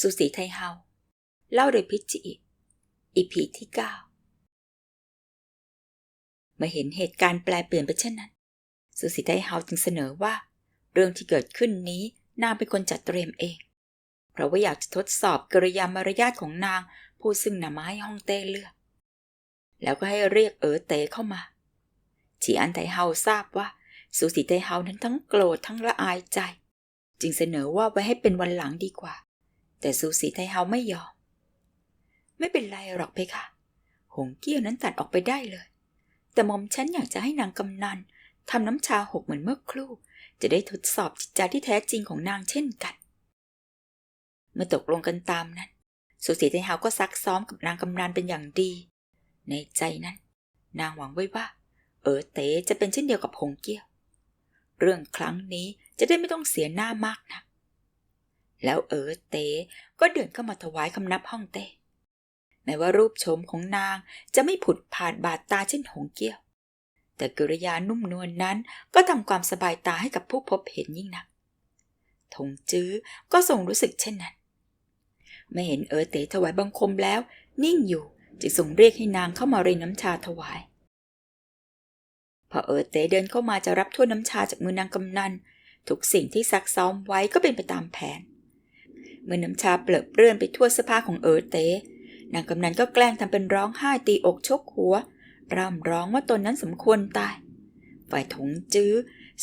สุสีไทเฮา เล่าโดยพิจิอิอีพีที่เก้าเมื่อเห็นเหตุการณ์แปลเปลี่ยนไปเช่นนั้น สุสีไทเฮาจึงเสนอว่า เรื่องที่เกิดขึ้นนี้นางเป็นคนจัดเตรียมเอง เพราะว่าอยากจะทดสอบกริยามารยาทของนางผู้ซึ่งนำมาให้ฮ่องเต้เลือก แล้วก็ให้เรียกเอ๋อเต๋เข้ามาฉีอันไทเฮาทราบว่าสุสีไทเฮานั้นทั้งโกรธทั้งละอายใจ จึงเสนอว่าไว้ให้เป็นวันหลังดีกว่า แต่สุสีไทเฮาไม่ยอม ไม่เป็นไรหรอกเพคะ หงเกี้ยวนั้นตัดออกไปได้เลย แต่หมอมฉันอยากจะให้นางกำนันทำน้ำชาหกเหมือนเมื่อครู่ จะได้ทดสอบจิตใจที่แท้จริงของนางเช่นกัน เมื่อตกลงกันตามนั้น สุสีไทเฮาก็ซักซ้อมกับนางกำนันเป็นอย่างดี ในใจนั้น นางหวังไว้ว่า เออเต๋จะเป็นเช่นเดียวกับหงเกี้ยว เรื่องครั้งนี้จะได้ไม่ต้องเสียหน้ามากนะ แล้วเออเต๋ก็เดินเข้ามาถวายคำนับห้องเต้แม้ว่ารูปโฉมของนางจะไม่ผุดผ่านบาดตาเช่นหงเกี้ยว แต่กิริยานุ่มนวลนนั้นก็ทำความสบายตาให้กับผู้พบเห็นยิ่งนักถงจื้อก็ทรงรู้สึกเช่นนั้น ไม่เห็นเออเต๋ถวายบังคมแล้ว นิ่งอยู่จึงส่งเรียกให้นางเข้ามาเรียนน้ำชาถวาย พอเออเต๋เดินเข้ามาจะรับถ้วยน้ำชาจากมือนางกำนัน ทุกสิ่งที่ซักซ้อมไว้ก็เป็นไปตามแผน เมื่อน้ำชาเปลือเปื้อนไปทั่วเสื้อผ้าของเอ๋อเต๋นางกำนันก็แกล้งทำเป็นร้องไห้ตีอกชกหัว ร่ำร้องว่าตนนั้นสมควรตาย ฝ่ายถงจื้อ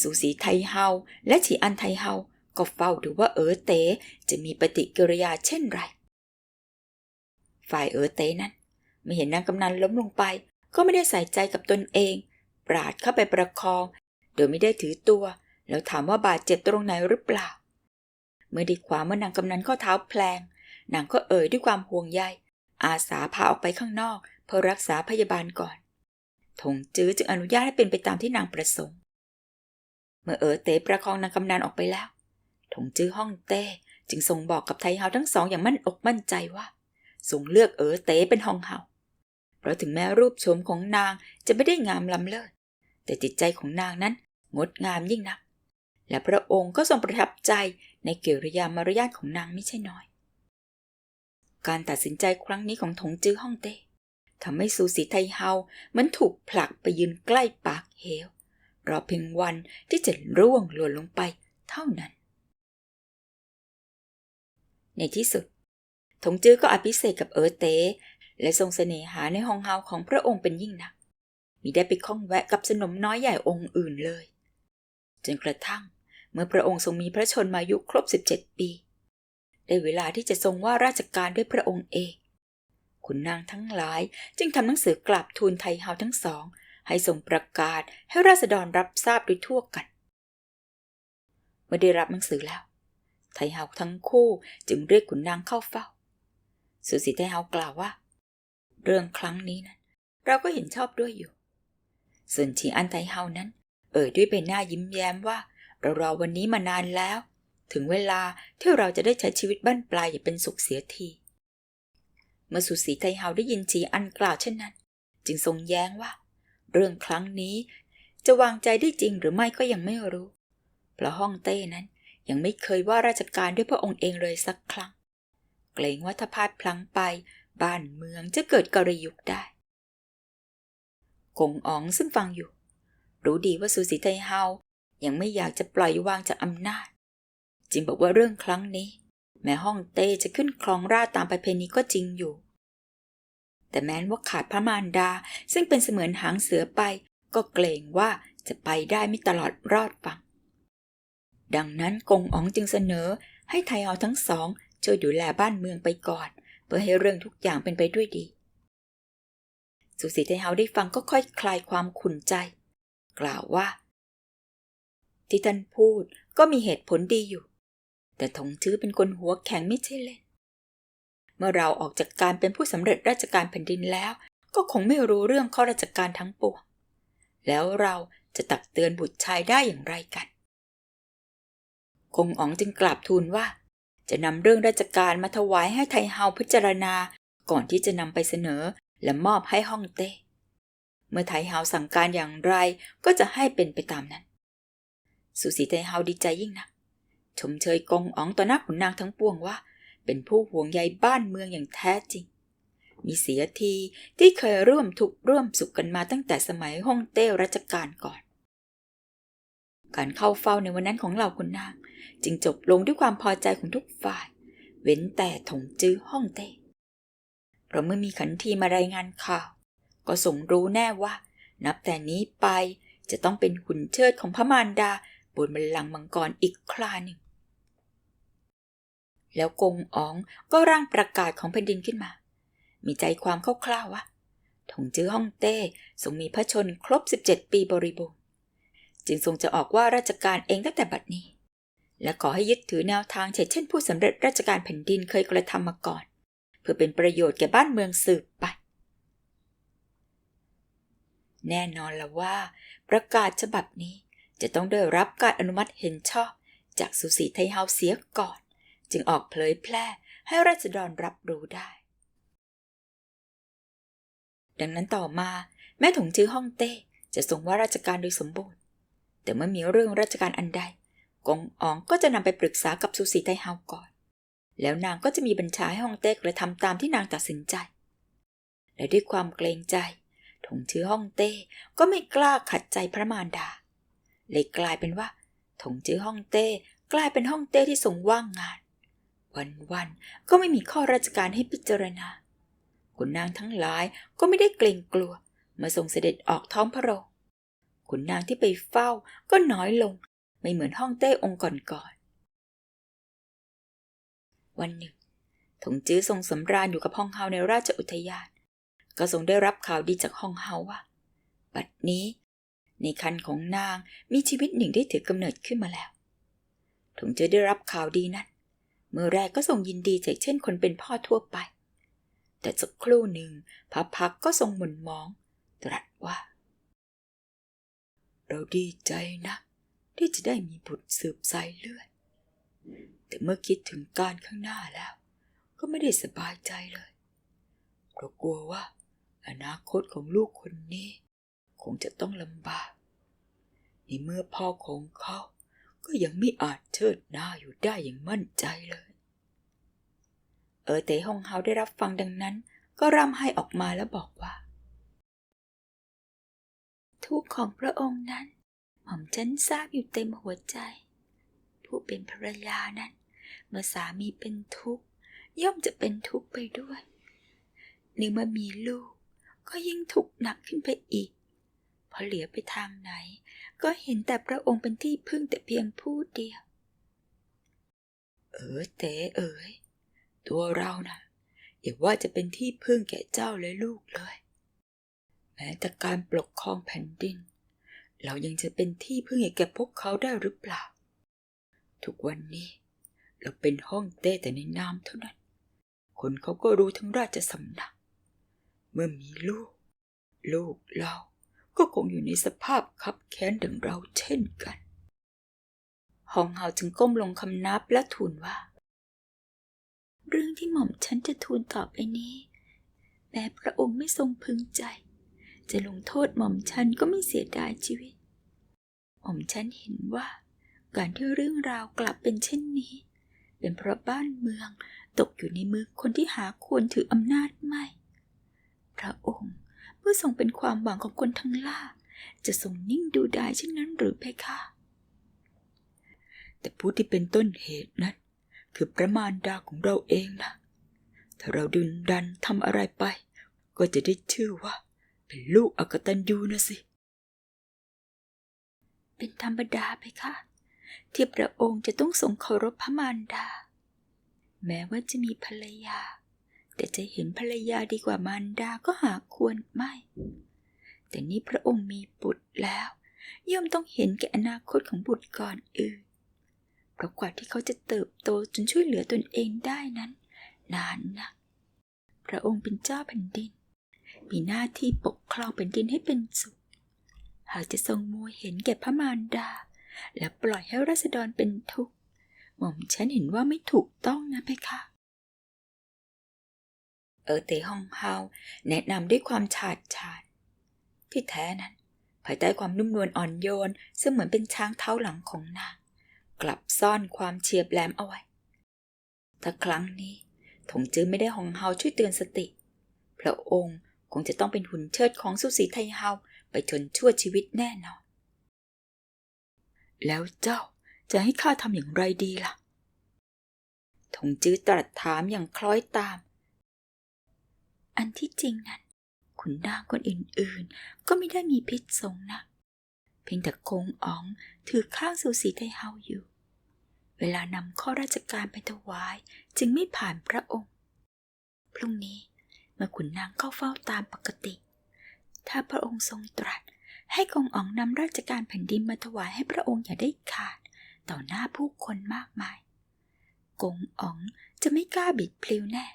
สูสีไทเฮา และฉีอันไทเฮา ก็เฝ้าดูว่าเอ๋อเต๋จะมีปฏิกิริยาเช่นไร ฝ่ายเอ๋อเต๋นั้นไม่เห็นนางกำนันล้มลงไป ก็ไม่ได้ใส่ใจกับตนเอง ปราดเข้าไปประคอง โดยไม่ได้ถือตัว แล้วถามว่าบาดเจ็บตรงไหนหรือเปล่า เมื่อไดีขวาเมื่อนางกำนันข้อเท้าแพลงนางก็เอ่ยด้วยความห่วงใยอาสาพาออกไปข้างนอก เพื่อรักษาพยาบาลก่อนถงจื้อจึงอนุญาตให้เป็นไปตามที่นางประสงค์ เมื่อเอ๋อเต๋ประคองนางกำนันออกไปแล้วถงจื้อห้องเต้จึงส่งบอกกับไทเฮาทั้งสองอย่างมั่นอกมั่นใจว่าส่งเลือกเอ๋อเต๋เป็นห้องเฮาเพราะถึงแม้รูปโฉมของนางจะไม่ได้งามล้ำเลิศแต่จิตใจของนางนั้นงดงามยิ่งนัก และพระองค์ก็ทรงประทับใจ ในเกิริยามารยาทของนางไม่ใช่น้อย การตัดสินใจครั้งนี้ของถงจื้อฮ่องเต้ทำให้สูสีไทเฮาเหมือนถูกผลักไปยืนใกล้ปากเหวรอเพียงวันที่จะร่วงหล่นลงไปเท่านั้น ในที่สุด ถงจื้อก็อภิเษกกับเอ๋อเต้และทรงเสน่หาในห้องเฮาของพระองค์เป็นยิ่งนักมิได้ไปข้องแวะกับสนมน้อยใหญ่องค์อื่นเลย จนกระทั่ง เมื่อพระองค์ทรงมีพระชนมายุครบ 17 ปี ได้เวลาที่จะทรงว่าราชการด้วยพระองค์เองขุนนางทั้งหลายจึงทำหนังสือกราบทูลไทเฮาทั้งสอง ให้ทรงประกาศให้ราษฎรรับทราบโดยทั่วกัน เมื่อได้รับหนังสือแล้ว ไทเฮาทั้งคู่จึงเรียกขุนนางเข้าเฝ้า สุสีไทเฮากล่าวว่า เรื่องครั้งนี้นั้น เราก็เห็นชอบด้วยอยู่ ส่วนชีอันไทเฮานั้น เอ่ยด้วยใบหน้ายิ้มแย้มว่า เรารอวันนี้มานานแล้ว ถึงเวลาที่เราจะได้ใช้ชีวิตบ้านปลายอย่างเป็นสุขเสียที เมื่อสุสีไทเฮาได้ยินชีอันกล่าวเช่นนั้น จึงทรงแย้งว่า เรื่องครั้งนี้จะวางใจได้จริงหรือไม่ก็ยังไม่รู้ เพราะห้องเต้นั้นยังไม่เคยว่าราชการด้วยพระองค์เองเลยสักครั้ง เกรงว่าถ้าพลาดพลั้งไป บ้านเมืองจะเกิดกรยุกได้กงอ๋องซึ่งฟังอยู่ รู้ดีว่าสุสีไทเฮา ยังไม่อยากจะปล่อยวางจากอำนาจ จึงบอกว่าเรื่องครั้งนี้ แม้ห้องเต้จะขึ้นครองราชตามประเพณีก็จริงอยู่ แต่แม้นว่าขาดพระมารดาซึ่งเป็นเสมือนหางเสือไป ก็เกรงว่าจะไปได้ไม่ตลอดรอดฟังดังนั้นกงอ๋องจึงเสนอให้ไทเฮาทั้งสองช่วยดูแลบ้านเมืองไปก่อน เพื่อให้เรื่องทุกอย่างเป็นไปด้วยดี สุสีไทเฮาได้ฟังก็ค่อยคลายความขุ่นใจ กล่าวว่า ที่ท่านพูดก็มีเหตุผลดีอยู่ แต่ถงชื้อเป็นคนหัวแข็งไม่ใช่เล่น เมื่อเราออกจากการเป็นผู้สำเร็จราชการแผ่นดินแล้ว ก็คงไม่รู้เรื่องข้อราชการทั้งปวง แล้วเราจะตักเตือนบุตรชายได้อย่างไรกัน คงอ๋องจึงกราบทูลว่า จะนำเรื่องราชการมาถวายให้ไทเฮาพิจารณา ก่อนที่จะนำไปเสนอและมอบให้ฮ่องเต้ เมื่อไทเฮาสั่งการอย่างไรก็จะให้เป็นไปตามนั้น สุสีไทเฮาดีใจยิ่งนัก ชมเชยกงอ๋องต่อหน้าขุนนางทั้งปวงว่า เป็นผู้ห่วงใยบ้านเมืองอย่างแท้จริง มีเสียทีที่เคยร่วมทุกข์ร่วมสุขกันมาตั้งแต่สมัยฮ่องเต้รัชกาลก่อน การเข้าเฝ้าในวันนั้นของเหล่าคุณนาง จึงจบลงด้วยความพอใจของทุกฝ่าย เว้นแต่ถงจื้อฮ่องเต้เพราะเมื่อมีขันทีมารายงานข่าว ก็ส่งรู้แน่ว่า นับแต่นี้ไปจะต้องเป็นหุ่นเชิดของพระมารดา บนบัลลังก์มังกรอีกคราหนึ่ง แล้วกงอ๋องก็ร่างประกาศของแผ่นดินขึ้นมา มีใจความคร่าวๆว่าถงจื้อฮ่องเต้ทรงมีพระชนครบ 17 ปีบริบูรณ์ จึงทรงจะออกว่าราชการเองตั้งแต่บัดนี้ และขอให้ยึดถือแนวทางเช่นผู้สำเร็จราชการแผ่นดินเคยกระทำมาก่อน เพื่อเป็นประโยชน์แก่บ้านเมืองสืบไป แน่นอนละว่า ประกาศฉบับนี้ จะต้องได้รับการอนุมัติเห็นชอบ จากสุสีไทเฮาเสียก่อน จึงออกเผยแพร่ให้ราษฎรรับรู้ได้ ดังนั้นต่อมาแม่ถงจื้อฮ่องเต้ จะทรงว่าราชการโดยสมบูรณ์ แต่เมื่อมีเรื่องราชการอันใดกงอองก็จะนำไปปรึกษากับสุสีไทเฮาก่อน แล้วนางก็จะมีบัญชาให้ฮ่องเต้กระทำตามที่นางตัดสินใจ และด้วยความเกรงใจถงจื้อฮ่องเต้ก็ไม่กล้าขัดใจพระมารดา เลยกลายเป็นว่า ถงจื้อฮ่องเต้กลายเป็นฮ่องเต้ที่ทรงว่างงาน วันๆก็ไม่มีข้อราชการให้พิจารณาขุนนางทั้งหลายก็ไม่ได้เกรงกลัวเมื่อทรงเสด็จออกท้องพระโรงขุนนางที่ไปเฝ้าก็น้อยลง ไม่เหมือนฮ่องเต้องค์ก่อนๆวันหนึ่งถงจื้อทรงสำราญอยู่กับฮ่องเฮาในราชอุทยาน ก็ทรงได้รับข่าวดีจากฮ่องเฮาว่า บัดนี้ ในคันของนางมีชีวิตหนึ่งได้ถือกำเนิดขึ้นมาแล้วถงจื้อได้รับข่าวดีนั้น เมื่อแรกก็ทรงยินดีใจเช่นคนเป็นพ่อทั่วไป แต่สักครู่หนึ่งพระพักก็ทรงหม่นมอง ตรัสว่า เราดีใจนะ ที่จะได้มีบุตรสืบสายเลือด แต่เมื่อคิดถึงการข้างหน้าแล้ว ก็ไม่ได้สบายใจเลยเรากลัวว่า อนาคตของลูกคนนี้ คงจะต้องลำบากในเมื่อพ่อของเขาก็ยังไม่อาจเชิดหน้าอยู่ได้อย่างมั่นใจเลย เออเต๋ฮงเฮาได้รับฟังดังนั้น ก็ร่ำไห้ออกมาแล้วบอกว่า ทุกข์ของพระองค์นั้น หม่อมฉันทราบอยู่เต็มหัวใจ ผู้เป็นภรรยานั้น เมื่อสามีเป็นทุกข์ ย่อมจะเป็นทุกข์ไปด้วยในเมื่อมีลูกก็ยิ่งทุกข์หนักขึ้นไปอีก พอเหลียวไปทางไหน ก็เห็นแต่พระองค์เป็นที่พึ่งแต่เพียงผู้เดียว เออเต๋เอ๋ยตัวเรานะ่ะอย่าว่าจะเป็นที่พึ่งแก่เจ้าและลูกเลย แม้แต่การปกครองแผ่นดิน เรายังจะเป็นที่พึ่งให้แก่พวกเขาได้หรือเปล่า ทุกวันนี้ เราเป็นห้องเต้แต่ในนามเท่านั้น คนเขาก็รู้ทั้งราชสำนัก เมื่อมีลูก ลูกเรา ก็คงอยู่ในสภาพคับแค้นดังเราเช่นกันฮองเฮาจึงก้มลงคำนับและทูลว่า เรื่องที่หม่อมฉันจะทูลต่อไปนี้ แม้พระองค์ไม่ทรงพึงใจ จะลงโทษหม่อมฉันก็ไม่เสียดายชีวิต หม่อมฉันเห็นว่า การที่เรื่องราวกลับเป็นเช่นนี้ เป็นเพราะบ้านเมืองตกอยู่ในมือคนที่หาควรถืออำนาจไม่ พระองค์ เมื่อทรงเป็นความหวังของคนทั้งล่า จะทรงนิ่งดูดายเช่นนั้นหรือเพคะ แต่ผู้ที่เป็นต้นเหตุนั้น คือพระมารดาของเราเองนะถ้าเราดึงดันทำอะไรไป ก็จะได้ชื่อว่า เป็นลูกอกตันยูนะสิ เป็นธรรมดาไปค่ะที่พระองค์จะต้องทรงเคารพพระมารดา แม้ว่าจะมีภรรยา แต่จะเห็นภรรยาดีกว่ามารดาก็หาควรไม่ แต่นี่พระองค์มีบุตรแล้ว ย่อมต้องเห็นแก่อนาคตของบุตรก่อนอื่น เพราะกว่าที่เขาจะเติบโตจนช่วยเหลือตนเองได้นั้น นานนัก พระองค์เป็นเจ้าแผ่นดิน มีหน้าที่ปกครองแผ่นดินให้เป็นสุข หากจะทรงมัวเห็นแก่พระมารดา และปล่อยให้ราษฎรเป็นทุกข์หม่อมฉันเห็นว่าไม่ถูกต้องนะเพคะ เออเตฮองเฮาแนะนำด้วยความฉาดฉานที่แท้นั้นภายใต้ความนุ่มนวลอ่อนโยนซึ่งเหมือนเป็นช้างเท้าหลังของนางกลับซ่อนความเฉียบแหลมเอาไว้ถ้าครั้งนี้ถงจื้อไม่ได้หองเฮาช่วยเตือนสติ พระองค์คงจะต้องเป็นหุ่นเชิดของสุสีไทยเฮาไปจนชั่วชีวิตแน่นอน แล้วเจ้าจะให้ข้าทำอย่างไรดีล่ะ ถงจื้อตรัสถามอย่างคล้อยตาม อันที่จริงนั้นขุนนางคนอื่นๆ ก็ไม่ได้มีพิษสงนะเพียงแต่คงอ๋องถือข้างสูสีไทเฮาอยู่ เวลานำข้อราชการไปถวายจึงไม่ผ่านพระองค์ พรุ่งนี้เมื่อขุนนางเข้าเฝ้าตามปกติ ถ้าพระองค์ทรงตรัสให้กงอ๋องนำราชการแผ่นดินมาถวายให้พระองค์อย่าได้ขาด ต่อหน้าผู้คนมากมาย กงอ๋องจะไม่กล้าบิดพลิ้วแน่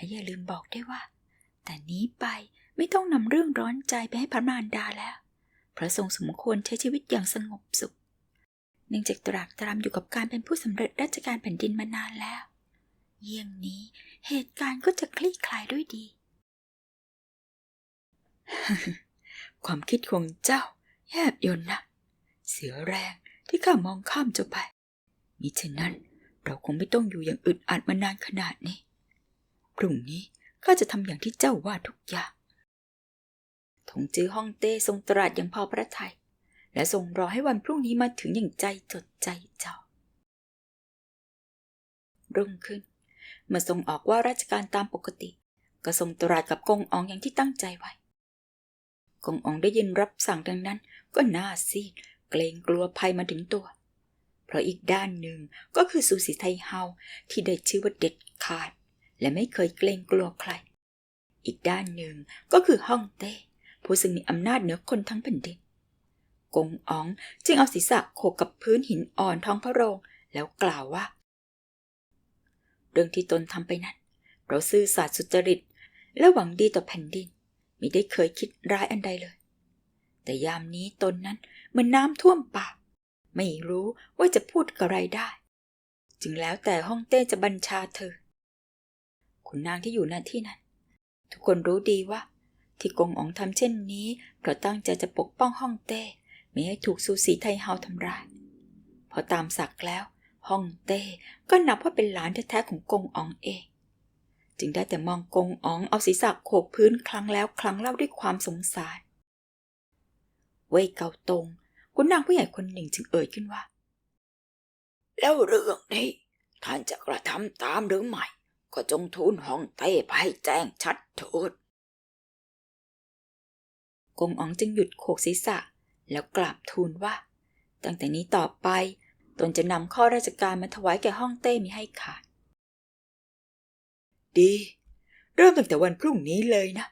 และอย่าลืมบอกได้ว่า แต่นี้ไปไม่ต้องนำเรื่องร้อนใจไปให้พระมารดาแล้ว พระทรงสมควรใช้ชีวิตอย่างสงบสุขเนื่องจากตรากตรำอยู่กับการเป็นผู้สำเร็จราชการแผ่นดินมานานแล้ว เยี่ยงนี้เหตุการณ์ก็จะคลี่คลายด้วยดี ความคิดของเจ้าแยบยนนะเสียแรงที่ข้ามองข้ามเจ้าไปมิฉะนั้นเราคงไม่ต้องอยู่อย่างอึดอัดมานานขนาดนี้ พรุ่งนี้ข้าจะทำอย่างที่เจ้าว่าทุกอย่างถงจื้อฮ่องเต้ทรงตรัสอย่างพอพระทัยและทรงรอให้วันพรุ่งนี้มาถึงอย่างใจจดใจจ่อรุ่งขึ้น เมื่อทรงออกว่าราชการตามปกติ ก็ทรงตรัสกับกงอองอย่างที่ตั้งใจไว้กงอองได้ยินรับสั่งดังนั้น ก็หน้าซีดเกรงกลัวภัยมาถึงตัว เพราะอีกด้านหนึ่งก็คือสุสีไทเฮาที่ได้ชื่อว่าเด็ดขาด และไม่เคยเกรงกลัวใคร อีกด้านหนึ่งก็คือฮ่องเต้ ผู้ซึ่งมีอำนาจเหนือคนทั้งแผ่นดิน กงอ๋องจึงเอาศีรษะโขกกับพื้นหินอ่อนท้องพระโรงแล้วกล่าวว่า เรื่องที่ตนทำไปนั้น เราซื่อสัตย์สุจริต และหวังดีต่อแผ่นดินมิได้เคยคิดร้ายอันใดเลย แต่ยามนี้ตนนั้นเหมือนน้ำท่วมปากไม่รู้ว่าจะพูดอะไรได้ จึงแล้วแต่ห้องเต้จะบัญชาเธอ ขุนนางที่อยู่ณที่นั้น ทุกคนรู้ดีว่า ที่กงอ๋องทำเช่นนี้เพราะตั้งใจจะปกป้องห้องเต้ไม่ให้ถูกซูสีไทเฮาทำร้าย พอตามศักแล้วห้องเต้ก็นับว่าเป็นหลานแท้ๆของกงอ๋องเอง จึงได้แต่มองกงอ๋องเอาศีรษะโขกพื้นครั้งแล้วครั้งเล่าด้วยความสงสาร เว่ยเกาตงคุณนางผู้ใหญ่คนหนึ่งจึงเอ่ยขึ้นว่า แล้วเรื่องนี้ท่านจะกระทำตามหรือไม่ ก็จงทูลห้องเต้ไปแจ้งชัดเถิดกงอ๋องจึงหยุดโขกศีรษะ แล้วกราบทูลว่า ตั้งแต่นี้ต่อไป ตนจะนำข้อราชการมาถวายแก่ห้องเต้มีให้ขาด ดี เริ่มตั้งแต่วันพรุ่งนี้เลยนะ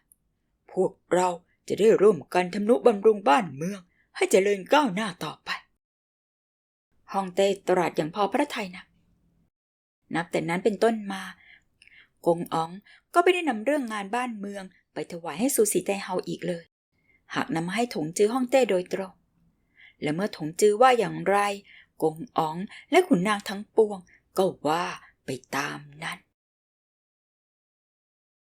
พวกเราจะได้ร่วมกันทำนุบำรุงบ้านเมือง ให้เจริญก้าวหน้าต่อไปห้องเต้ตรัสอย่างพอพระทัยนะ นับแต่นั้นเป็นต้นมา กงอ๋องก็ไม่ได้นำเรื่องงานบ้านเมืองไปถวายให้ซูสีไตเฮาอีกเลย หากนำมาให้ถงจื้อห้องเต้โดยตรง และเมื่อถงจื้อว่าอย่างไร กงอ๋องและขุนนางทั้งปวงก็ว่าไปตามนั้น